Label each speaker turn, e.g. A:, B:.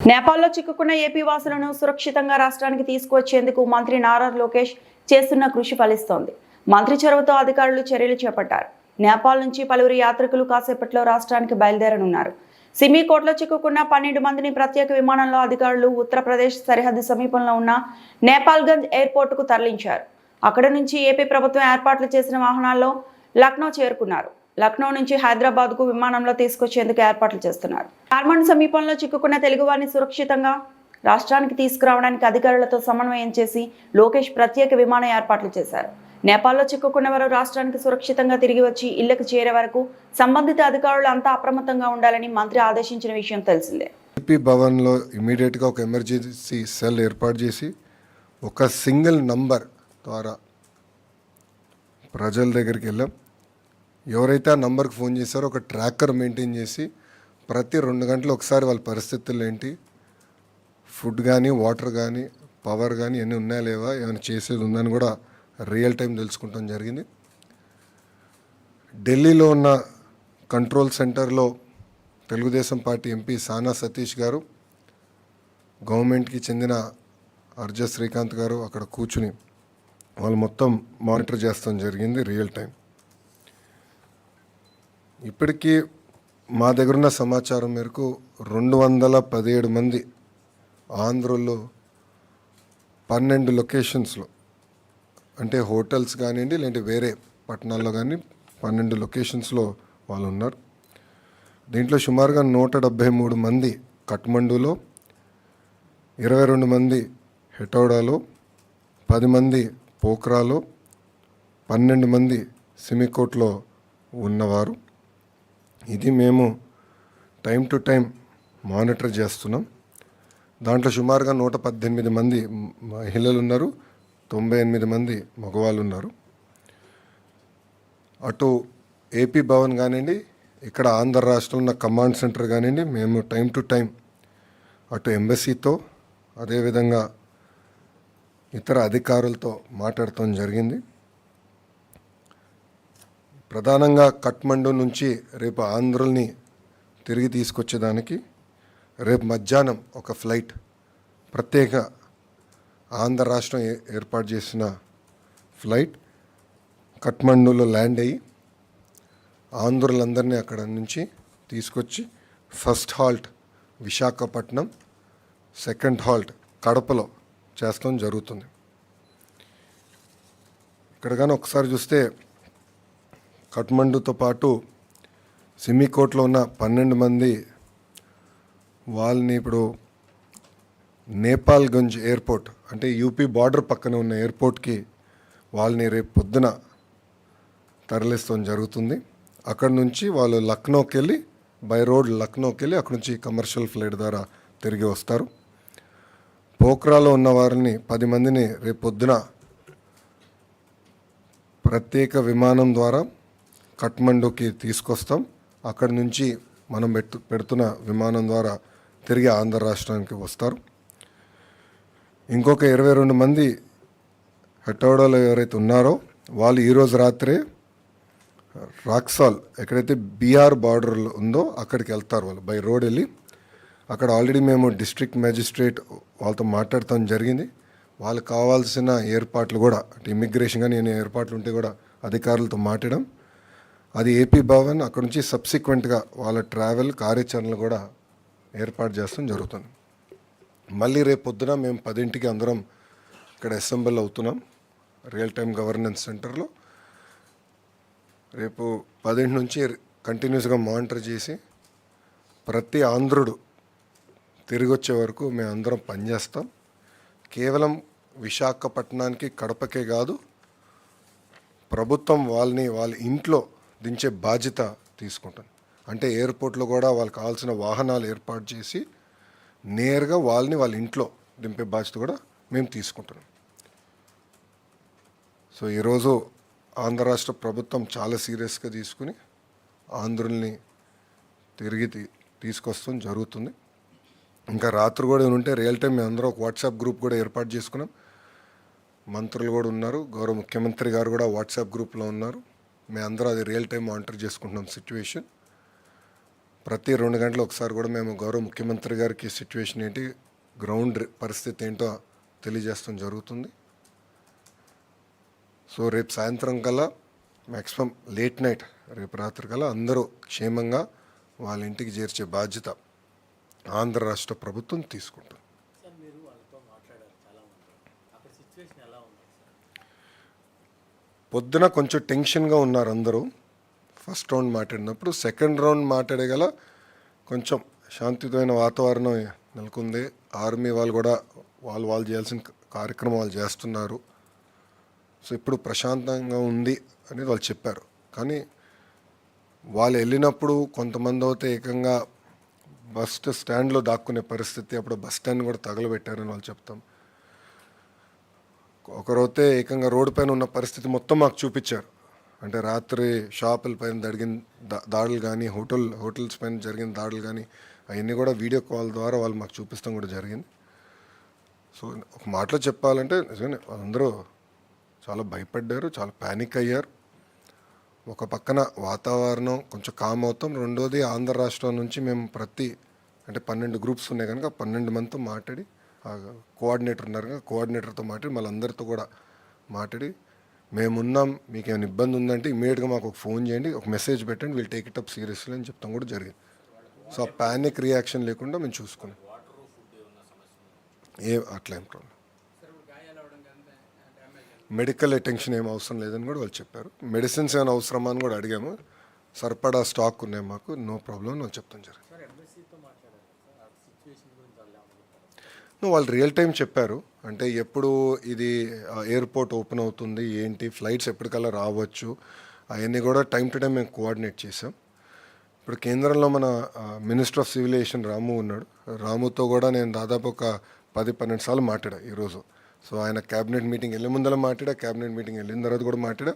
A: నేపాల్లో చిక్కుకున్న ఏపీ వాసులను సురక్షితంగా రాష్ట్రానికి తీసుకువచ్చేందుకు మంత్రి నారా లోకేష్ చేస్తున్న కృషి ఫలిస్తోంది. మంత్రి చొరవతో అధికారులు చర్యలు చేపట్టారు. నేపాల్ నుంచి పలువురు యాత్రికులు కాసేపట్లో రాష్ట్రానికి బయలుదేరనున్నారు. సిమీకోట్లో చిక్కుకున్న పన్నెండు మందిని ప్రత్యేక విమానంలో అధికారులు ఉత్తరప్రదేశ్ సరిహద్దు సమీపంలో ఉన్న నేపాల్గంజ్ ఎయిర్పోర్టుకు తరలించారు. అక్కడ నుంచి ఏపీ ప్రభుత్వం ఏర్పాట్లు చేసిన వాహనాల్లో లక్నో చేరుకున్నారు. లక్నో నుంచి హైదరాబాద్కు విమానంలో తీసుకొచ్చేందుకు ఏర్పాట్లు చేస్తున్నారు. కార్మండ్ సమీపంలో చిక్కుకున్న తెలుగువారిని సురక్షితంగా రాష్ట్రానికి తీసుకురావడానికి అధికారులతో సమన్వయం చేసి లోకేష్ ప్రత్యేక విమాన ఏర్పాట్లు చేశారు. నేపాల్లో చిక్కుకున్న వారు రాష్ట్రానికి సురక్షితంగా తిరిగి వచ్చి ఇళ్ళకు చేరే వరకు సంబంధిత అధికారులు అంతా అప్రమత్తంగా ఉండాలని మంత్రి ఆదేశించిన విషయం తెలిసిందే.
B: ఏపీ భవన్లో ఇమీడియట్గా ఒక ఎమర్జెన్సీ సెల్ ఏర్పాటు చేసి ఒక సింగిల్ నంబర్ ద్వారా ప్రజల దగ్గరికి వెళ్ళాం. ఎవరైతే ఆ నంబర్కి ఫోన్ చేశారో ఒక ట్రాకర్ మెయింటైన్ చేసి ప్రతి రెండు గంటలు ఒకసారి వాళ్ళ పరిస్థితులు ఏంటి? ఫుడ్ కానీ వాటర్ కానీ పవర్ కానీ ఎన్ని ఉన్నాయా లేవా? ఏమైనా చేసేది ఉందని కూడా రియల్ టైం తెలుసుకుంటాం జరిగింది. ఢిల్లీలో ఉన్న కంట్రోల్ సెంటర్లో తెలుగుదేశం పార్టీ ఎంపీ సానా సతీష్ గారు గవర్నమెంట్కి చెందిన అర్జ శ్రీకాంత్ గారు అక్కడ కూర్చుని వాళ్ళు మొత్తం మానిటర్ చేస్తాం జరిగింది రియల్ టైం ఇప్పటికీ మా దగ్గరున్న సమాచారం మేరకు రెండు వందల పదిహేడు మంది ఆంధ్రలో పన్నెండు లొకేషన్స్లో అంటే హోటల్స్ కానివ్వండి లేదంటే వేరే పట్టణాల్లో కానీ పన్నెండు లొకేషన్స్లో వాళ్ళు ఉన్నారు. దీంట్లో సుమారుగా నూట డెబ్భై మూడు మంది కట్మండులో ఇరవై రెండు మంది హెటౌడాలో పది మంది పోక్రాలో పన్నెండు మంది సిమికోట్లో ఉన్నవారు. ఇది మేము టైం టు టైం మానిటర్ చేస్తున్నాం. దాంట్లో సుమారుగా నూట పద్దెనిమిది మంది మహిళలు ఉన్నారు తొంభై ఎనిమిది మంది మగవాళ్ళు ఉన్నారు అటు ఏపీ భవన్ కానివ్వండి ఇక్కడ ఆంధ్ర రాష్ట్రంలో ఉన్న కమాండ్ సెంటర్ కానివ్వండి మేము టైం టు టైం అటు ఎంబసీతో అదేవిధంగా ఇతర అధికారులతో మాట్లాడటం జరిగింది. ప్రధానంగా కట్మండు నుంచి రేపు ఆంధ్రుల్ని తిరిగి తీసుకొచ్చేదానికి రేపు మధ్యాహ్నం ఒక ఫ్లైట్ ప్రత్యేక ఆంధ్ర రాష్ట్రం ఏ- ఏర్పాటు చేసిన ఫ్లైట్ కట్మండులో ల్యాండ్ అయ్యి ఆంధ్రులందరినీ అక్కడ నుంచి తీసుకొచ్చి first halt Visakhapatnam second halt కడపలో చేస్తాం జరుగుతుంది. ఇక్కడ కానీ ఒకసారి చూస్తే కఠ్మండుతో పాటు సిమికోట్లో ఉన్న పన్నెండు మంది వాళ్ళని ఇప్పుడు నేపాల్గంజ్ ఎయిర్పోర్ట్ అంటే యూపీ బార్డర్ పక్కన ఉన్న ఎయిర్పోర్ట్కి వాళ్ళని రేపు పొద్దున తరలిస్తాం జరుగుతుంది. అక్కడ నుంచి వాళ్ళు లక్నోకి వెళ్ళి బై రోడ్ లక్నోకి వెళ్ళి అక్కడ నుంచి కమర్షియల్ ఫ్లైట్ ద్వారా తిరిగి వస్తారు. పోక్రాలో ఉన్న వారిని పది మందిని రేపు పొద్దున ప్రత్యేక విమానం ద్వారా కట్మండుకి తీసుకొస్తాం. అక్కడి నుంచి మనం పెట్టు పెడుతున్న విమానం ద్వారా తిరిగి ఆంధ్ర రాష్ట్రానికి వస్తారు. ఇంకొక ఇరవై రెండు మంది హెటోడోలో ఎవరైతే ఉన్నారో వాళ్ళు ఈరోజు రాత్రే రాక్సాల్ ఎక్కడైతే బీఆర్ బార్డర్ ఉందో అక్కడికి వెళ్తారు వాళ్ళు బై రోడ్ వెళ్ళి. అక్కడ ఆల్రెడీ మేము డిస్ట్రిక్ట్ మ్యాజిస్ట్రేట్ వాళ్ళతో మాట్లాడటం జరిగింది. వాళ్ళకి కావాల్సిన ఏర్పాట్లు కూడా అంటే ఇమిగ్రేషన్ కానీ నేను ఏర్పాట్లు ఉంటే కూడా అధికారులతో మాట్లాడడం. అది ఏపీ భవన్ అక్కడ నుంచి సబ్సిక్వెంట్గా వాళ్ళ ట్రావెల్ కార్యాచరణలు కూడా ఏర్పాటు చేస్తాం జరుగుతుంది. మళ్ళీ రేపు పొద్దున మేము పదింటికి అందరం ఇక్కడ అసెంబ్ల్ అవుతున్నాం రియల్ టైం గవర్నెన్స్ సెంటర్లో రేపు పదింటి నుంచి కంటిన్యూస్గా మానిటర్ చేసి ప్రతి ఆంధ్రుడు తిరిగి వచ్చే వరకు మేము అందరం పనిచేస్తాం కేవలం విశాఖపట్నానికి కడపకే కాదు ప్రభుత్వం వాళ్ళని వాళ్ళ ఇంట్లో దించే బాధ్యత తీసుకుంటాను. అంటే ఎయిర్పోర్ట్లో కూడా వాళ్ళకి కావాల్సిన వాహనాలు ఏర్పాటు చేసి నేరుగా వాళ్ళని వాళ్ళ ఇంట్లో దింపే బాధ్యత కూడా మేము తీసుకుంటున్నాం. సో ఈరోజు ఆంధ్ర రాష్ట్ర ప్రభుత్వం చాలా సీరియస్గా తీసుకుని ఆంధ్రుల్ని తిరిగి తీ- తీసుకొస్తాం జరుగుతుంది. ఇంకా రాత్రి కూడా ఉంటే రియల్ టైం మేము అందరం ఒక వాట్సాప్ గ్రూప్ కూడా ఏర్పాటు చేసుకున్నాం. మంత్రులు కూడా ఉన్నారు. గౌరవ ముఖ్యమంత్రి గారు కూడా వాట్సాప్ గ్రూప్లో ఉన్నారు. మేము అందరూ అది రియల్ టైం మానిటర్ చేసుకుంటున్నాం సిచ్యువేషన్ ప్రతి రెండు గంటలు ఒకసారి కూడా మేము గౌరవ ముఖ్యమంత్రి గారికి సిచ్యువేషన్ ఏంటి గ్రౌండ్ పరిస్థితి ఏంటో తెలియజేస్తాం జరుగుతుంది. సో రేపు సాయంత్రం కల్లా మ్యాక్సిమం లేట్ నైట్ రేపు రాత్రి కల్లా అందరూ క్షేమంగా వాళ్ళ ఇంటికి చేర్చే బాధ్యత ఆంధ్ర రాష్ట్ర ప్రభుత్వం తీసుకుంటుంది
C: సార్ మీరు వాళ్ళతో మాట్లాడారు చాలా మంది అక్కడ సిచ్యువేషన్ ఎలా ఉంది సార్
B: పొద్దున కొంచెం టెన్షన్గా ఉన్నారు అందరూ. ఫస్ట్ రౌండ్ మాట్లాడినప్పుడు సెకండ్ రౌండ్ మాట్లాడగల కొంచెం శాంతియుతమైన వాతావరణం నెలకొంది. ఆర్మీ వాళ్ళు కూడా వాళ్ళు వాళ్ళు చేయాల్సిన కార్యక్రమం వాళ్ళు చేస్తున్నారు. సో ఇప్పుడు ప్రశాంతంగా ఉంది అనేది వాళ్ళు చెప్పారు. కానీ వాళ్ళు వెళ్ళినప్పుడు కొంతమంది అయితే ఏకంగా బస్ స్టాండ్లో దాక్కునే పరిస్థితి అప్పుడు బస్ స్టాండ్ కూడా తగలబెట్టారని వాళ్ళు చెప్తాం. ఒకరైతే ఏకంగా రోడ్డు పైన ఉన్న పరిస్థితి మొత్తం మాకు చూపించారు. అంటే రాత్రి షాపుల పైన జరిగిన దా- దాడులు కానీ హోటల్ హోటల్స్ పైన జరిగిన దాడులు కానీ అవన్నీ కూడా వీడియో కాల్ ద్వారా వాళ్ళు మాకు చూపిస్తాం కూడా జరిగింది. సో ఒక మాటలో చెప్పాలంటే నిజమే వాళ్ళందరూ చాలా భయపడ్డారు చాలా ప్యానిక్ అయ్యారు. ఒక పక్కన వాతావరణం కొంచెం కామ్ అవుతాం. రెండోది ఆంధ్ర రాష్ట్రం నుంచి మేము ప్రతి అంటే పన్నెండు గ్రూప్స్ ఉన్నాయి కనుక పన్నెండు మందితో మాట్లాడి కోఆర్డినేటర్ ఉన్నారు కదా కోఆర్డినేటర్తో మాట్లాడి మళ్ళందరితో కూడా మాట్లాడి మేమున్నాం మీకు ఏమైనా ఇబ్బంది ఉందంటే ఇమీడియట్గా మాకు ఒక ఫోన్ చేయండి ఒక మెసేజ్ పెట్టండి వీళ్ళు టేక్ ఇట్ అప్ సీరియస్లీ అని చెప్తాం కూడా జరిగింది. సో ఆ ప్యానిక్ రియాక్షన్ లేకుండా మేము చూసుకున్నాం. ఏ అట్లా ఏం ప్రాబ్లం మెడికల్ అటెన్షన్ ఏం అవసరం లేదని కూడా వాళ్ళు చెప్పారు. మెడిసిన్స్ ఏమైనా అవసరమా అని కూడా అడిగాము. సరిపడా స్టాక్ ఉన్నాయి మాకు నో ప్రాబ్లం అని వాళ్ళు చెప్తాం జరిగింది.
C: వాళ్ళు
B: వాళ్ళు రియల్ టైం చెప్పారు. అంటే ఎప్పుడు ఇది ఎయిర్పోర్ట్ ఓపెన్ అవుతుంది ఏంటి ఫ్లైట్స్ ఎప్పటికల్లా రావచ్చు అవన్నీ కూడా టైం టు టైం మేము కోఆర్డినేట్ చేసాం ఇప్పుడు కేంద్రంలో మన మినిస్టర్ ఆఫ్ సివిలేషన్ రాము ఉన్నాడు. రాముతో కూడా నేను దాదాపు ఒక పది పన్నెండు సార్లు మాట్లాడా ఈరోజు. సో ఆయన క్యాబినెట్ మీటింగ్ వెళ్ళే ముందర మాట్లాడా క్యాబినెట్ మీటింగ్ వెళ్ళిన తర్వాత కూడా మాట్లాడా.